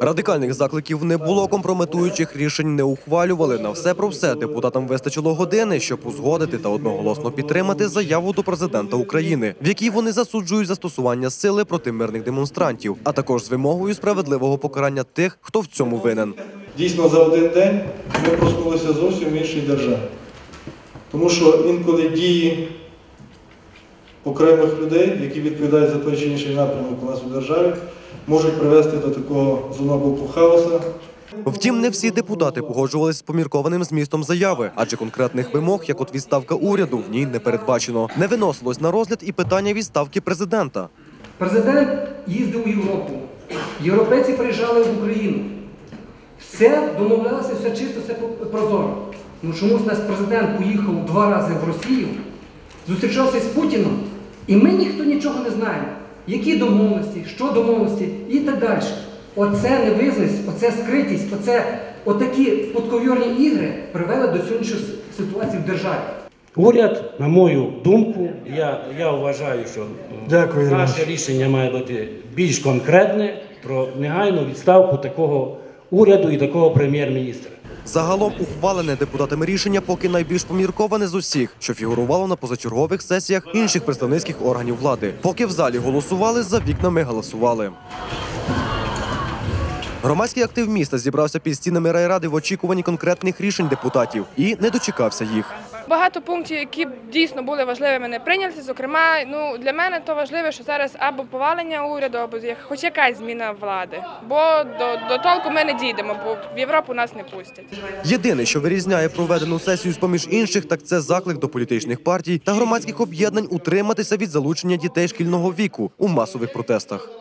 Радикальних закликів не було, компрометуючих рішень не ухвалювали. На все про все депутатам вистачило години, щоб узгодити та одноголосно підтримати заяву до президента України, в якій вони засуджують застосування сили проти мирних демонстрантів, а також з вимогою справедливого покарання тих, хто в цьому винен. Дійсно, за один день ми проснулися зовсім в іншій державі. Тому що інколи дії окремих людей, які відповідають за той чи інший напрямок у нас у державі, можуть привести до такого з боку хаоса, Втім, не всі депутати погоджувалися з поміркованим змістом заяви, адже конкретних вимог, як от відставка уряду, в ній не передбачено. Не виносилось на розгляд і питання відставки президента. Президент їздив у Європу. Європейці приїжджали в Україну. Все домовлялося, все чисто, все прозоро. Ну чомусь наш президент поїхав два рази в Росію, зустрічався з Путіном, і ми ніхто нічого не знаємо. Які домовленості, що домовленості і так далі. Оце невизнаність, оце скритість, оце отакі подковірні ігри привели до сьогоднішньої ситуації в державі. Уряд, на мою думку, я, я вважаю, що Дякую, наше рішення має бути більш конкретне про негайну відставку такого уряду і такого прем'єр-міністра. Загалом ухвалене депутатами рішення поки найбільш помірковане з усіх, що фігурувало на позачергових сесіях інших представницьких органів влади. Поки в залі голосували, за вікнами голосували. Громадський актив міста зібрався під стінами райради в очікуванні конкретних рішень депутатів і не дочекався їх. Багато пунктів, які дійсно були важливими, не прийняті. Зокрема, ну для мене то важливо, що зараз або повалення уряду, або хоч якась зміна влади. Бо до, до толку ми не дійдемо, бо в Європу нас не пустять. Єдине, що вирізняє проведену сесію з поміж інших, так це заклик до політичних партій та громадських об'єднань утриматися від залучення дітей шкільного віку у масових протестах.